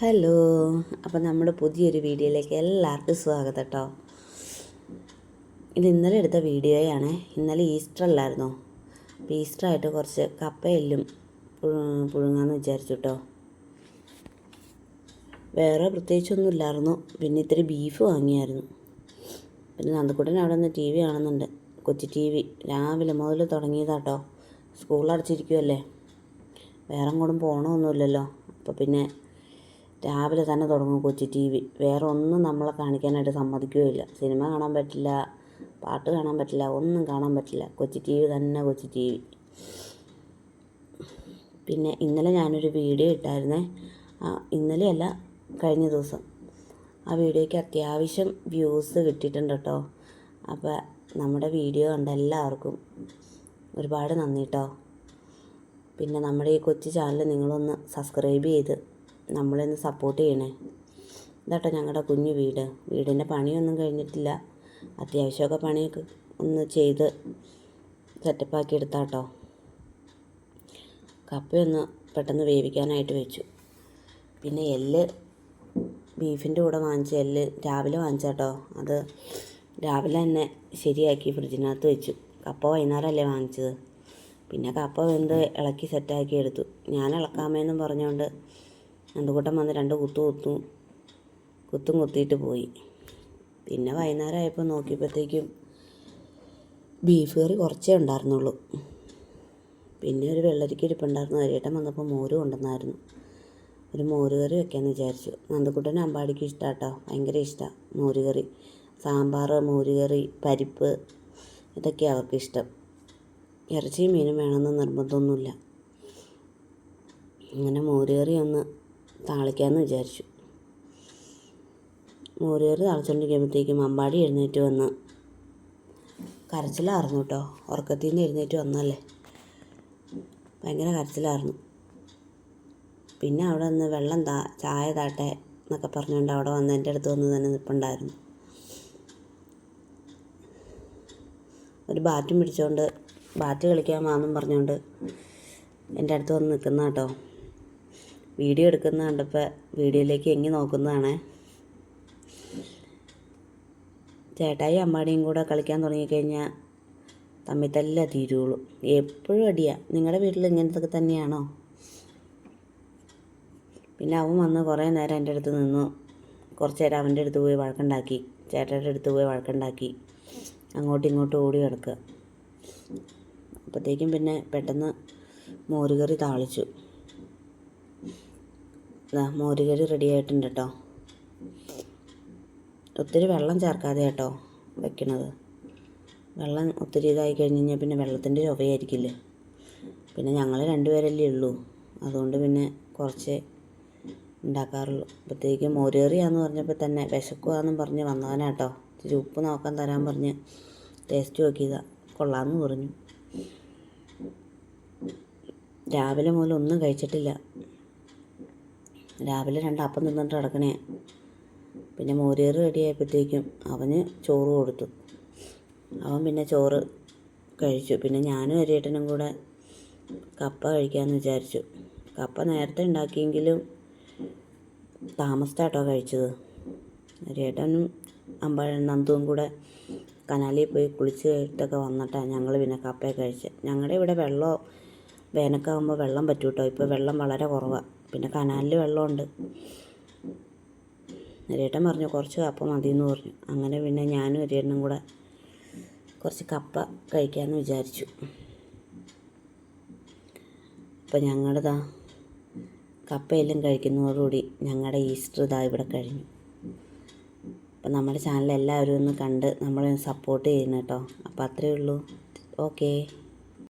Hello അപ്പം നമ്മുടെ പുതിയൊരു വീഡിയോയിലേക്ക് എല്ലാവർക്കും സ്വാഗതം കേട്ടോ ഇത് ഇന്നലെ എടുത്ത വീഡിയോയാണ്. ഇന്നലെ ഈസ്റ്റർ അല്ലായിരുന്നു? അപ്പോൾ ഈസ്റ്റർ ആയിട്ട് കുറച്ച് കപ്പയെല്ലും പുഴു- പുഴുങ്ങാന്ന് വിചാരിച്ചു കേട്ടോ വേറെ പ്രത്യേകിച്ചൊന്നും ഇല്ലായിരുന്നു. പിന്നെ ഇത്തിരി ബീഫ് വാങ്ങിയായിരുന്നു. പിന്നെ നന്ദക്കുട്ടൻ അവിടെ നിന്ന് ടി വി കാണുന്നുണ്ട്. Kochi T V. രാവിലെ മുതൽ തുടങ്ങിയതാട്ടോ സ്കൂൾ അടച്ചിരിക്കുമല്ലേ വേറെ അങ്ങോട്ടും പോകണമൊന്നുമില്ലല്ലോ അപ്പോൾ പിന്നെ രാവിലെ തന്നെ തുടങ്ങും കൊച്ചി ടി വി. വേറെ ഒന്നും നമ്മളെ കാണിക്കാനായിട്ട് സമ്മതിക്കുകയില്ല. സിനിമ കാണാൻ പറ്റില്ല പാട്ട് കാണാൻ പറ്റില്ല ഒന്നും കാണാൻ പറ്റില്ല. കൊച്ചി ടി വി തന്നെ കൊച്ചി ടി വി. പിന്നെ ഇന്നലെ ഞാനൊരു വീഡിയോ ഇട്ടായിരുന്നേ. ഇന്നലെയല്ല കഴിഞ്ഞ ദിവസം. ആ വീഡിയോയ്ക്ക് അത്യാവശ്യം വ്യൂസ് കിട്ടിയിട്ടുണ്ട് കേട്ടോ. അപ്പോൾ നമ്മുടെ വീഡിയോ കണ്ട എല്ലാവർക്കും ഒരുപാട് നന്ദി കേട്ടോ പിന്നെ നമ്മുടെ ഈ കൊച്ചു ചാനൽ നിങ്ങളൊന്ന് സബ്സ്ക്രൈബ് ചെയ്ത് നമ്മളെ ഒന്ന് സപ്പോർട്ട് ചെയ്യണേ. ഇതാട്ടോ ഞങ്ങളുടെ കുഞ്ഞു വീട്. വീടിന്റെ പണിയൊന്നും കഴിഞ്ഞിട്ടില്ല. അത്യാവശ്യമൊക്കെ പണിയൊക്കെ ഒന്ന് ചെയ്ത് സെറ്റപ്പാക്കി എടുത്താട്ടോ. കപ്പയൊന്ന് പെട്ടെന്ന് വേവിക്കാനായിട്ട് വെച്ചു. പിന്നെ എല്ല് ബീഫിന്റെ കൂടെ വാങ്ങിച്ച എല്ല് രാവിലെ വാങ്ങിച്ചാട്ടോ. അത് രാവിലെ തന്നെ ശരിയാക്കി ഫ്രിഡ്ജിനകത്ത് വെച്ചു. കപ്പ വൈകുന്നേരമല്ലേ വാങ്ങിച്ചത്. പിന്നെ കപ്പ വെന്ത് ഇളക്കി സെറ്റാക്കി എടുത്തു. ഞാൻ ഇളക്കാമേന്നും പറഞ്ഞുകൊണ്ട് നന്ദുകൂട്ടം വന്ന് രണ്ട് കുത്തു കുത്തും കുത്തും കുത്തിയിട്ട് പോയി. പിന്നെ വൈകുന്നേരം ആയപ്പോൾ നോക്കിയപ്പോഴത്തേക്കും ബീഫ് കറി കുറച്ചേ ഉണ്ടായിരുന്നുള്ളൂ. പിന്നെ ഒരു വെള്ളരിക്ക ഇരിപ്പുണ്ടായിരുന്നു അരിയേട്ടൻ വന്നപ്പോൾ മോര് കൊണ്ടുവന്നായിരുന്നു. ഒരു മോര് കറി വെക്കാമെന്ന് വിചാരിച്ചു. നന്ദക്കുട്ടന് അമ്പാടിക്ക് ഇഷ്ടമാട്ടോ ഭയങ്കര ഇഷ്ടമാണ് മോര് കറി. സാമ്പാർ മോര് കറി പരിപ്പ് ഇതൊക്കെ അവർക്ക് ഇഷ്ടം. ഇറച്ചിയും മീനും വേണമെന്ന് നിർബന്ധമൊന്നുമില്ല. അങ്ങനെ മോര് കറി ഒന്ന് താളിക്കാമെന്ന് വിചാരിച്ചു. മോര് കറി താളിച്ചുകൊണ്ടിരിക്കുമ്പോഴത്തേക്കും അമ്പാടി എഴുന്നേറ്റ് വന്ന്. കരച്ചിലായിരുന്നു കേട്ടോ ഉറക്കത്തിൽ നിന്ന് എഴുന്നേറ്റ് വന്നല്ലേ? ഭയങ്കര കരച്ചിലായിരുന്നു പിന്നെ അവിടെ നിന്ന് വെള്ളം താ ചായ താട്ടെ എന്നൊക്കെ പറഞ്ഞുകൊണ്ട് അവിടെ വന്ന് എന്റെ അടുത്ത് വന്ന് തന്നെ നിൽപ്പുണ്ടായിരുന്നു ഒരു ബാറ്റും പിടിച്ചുകൊണ്ട് ബാറ്റ് കളിക്കാൻ വാന്നും പറഞ്ഞുകൊണ്ട് എന്റെ അടുത്ത് വന്ന് നിൽക്കുന്ന കേട്ടോ. വീഡിയോ എടുക്കുന്ന കണ്ടപ്പോൾ വീഡിയോയിലേക്ക് എങ്ങി നോക്കുന്നതാണ്. ചേട്ടായി അമ്മാടിയും കൂടെ കളിക്കാൻ തുടങ്ങിക്കഴിഞ്ഞാൽ തമ്മിൽ തല്ല തീരുള്ളൂ. എപ്പോഴും അടിയാ. നിങ്ങളുടെ വീട്ടിൽ ഇങ്ങനത്തൊക്കെ തന്നെയാണോ? പിന്നെ അവൻ വന്ന് കുറേ നേരം എന്റെ അടുത്ത് നിന്നു. കുറച്ച് നേരം അവന്റെ അടുത്ത് പോയി വഴക്കുണ്ടാക്കി. ചേട്ടയുടെ അടുത്ത് പോയി വഴക്കുണ്ടാക്കി. അങ്ങോട്ടും ഇങ്ങോട്ടും ഓടി കിടക്കുക അപ്പോഴത്തേക്കും പിന്നെ പെട്ടെന്ന് മോരുകറി താളിച്ചു. ഇതാ മോരുകറി റെഡി ആയിട്ടുണ്ട് കേട്ടോ ഒത്തിരി വെള്ളം ചേർക്കാതെ കേട്ടോ വെക്കണത്. വെള്ളം ഒത്തിരി ഇതായി കഴിഞ്ഞ് കഴിഞ്ഞാൽ പിന്നെ വെള്ളത്തിന്റെ ചൊവയായിരിക്കില്ലേ? പിന്നെ ഞങ്ങൾ രണ്ടുപേരല്ലേ ഉള്ളൂ. അതുകൊണ്ട് പിന്നെ കുറച്ച് ഉണ്ടാക്കാറുള്ളൂ. അപ്പോഴത്തേക്ക് മോരുകറിയാന്ന് പറഞ്ഞപ്പോൾ തന്നെ വിശക്കുവാന്നും പറഞ്ഞ് വന്നവനാട്ടോ ഇച്ചിരി ഉപ്പ് നോക്കാൻ തരാൻ പറഞ്ഞ് ടേസ്റ്റ് നോക്കിയതാ. കൊള്ളാമെന്ന് പറഞ്ഞു. രാവിലെ മുതൽ ഒന്നും കഴിച്ചിട്ടില്ല. രാവിലെ രണ്ടപ്പം തിന്നിട്ട് കിടക്കണേ പിന്നെ മോരേറ് റെഡിയായപ്പോഴത്തേക്കും അവന് ചോറ് കൊടുത്തു. അവൻ പിന്നെ ചോറ് കഴിച്ചു. പിന്നെ ഞാനും അരിയേട്ടനും കൂടെ കപ്പ കഴിക്കാമെന്ന് വിചാരിച്ചു. കപ്പ നേരത്തെ ഉണ്ടാക്കിയെങ്കിലും താമസിച്ചാട്ടോ കഴിച്ചത്. അരിയേട്ടനും അമ്പാഴ നന്ദുവും കൂടെ കനാലിൽ പോയി കുളിച്ച് കഴിഞ്ഞിട്ടൊക്കെ വന്നിട്ടാണ് ഞങ്ങൾ പിന്നെ കപ്പയൊക്കെ കഴിച്ചത് ഞങ്ങളുടെ ഇവിടെ വെള്ളം വേനൽക്കാകുമ്പോൾ വെള്ളം പറ്റൂട്ടോ. ഇപ്പോൾ വെള്ളം വളരെ കുറവാണ് പിന്നെ കനാലിൽ വെള്ളമുണ്ട്. ഒരേട്ടൻ പറഞ്ഞു കുറച്ച് കപ്പ മതി എന്ന് പറഞ്ഞു. അങ്ങനെ പിന്നെ ഞാനും ഒരേട്ടനും കൂടെ കുറച്ച് കപ്പ കഴിക്കാമെന്ന് വിചാരിച്ചു. അപ്പം ഞങ്ങളുടെതാ കപ്പയെല്ലാം കഴിക്കുന്നതോടുകൂടി ഞങ്ങളുടെ ഈസ്റ്റർ ഇതാ ഇവിടെ കഴിഞ്ഞു. അപ്പം നമ്മുടെ ചാനൽ എല്ലാവരും ഒന്ന് കണ്ട് നമ്മളെ സപ്പോർട്ട് ചെയ്യുന്നു കേട്ടോ. അപ്പോൾ അത്രയേ ഉള്ളൂ. ഓക്കേ.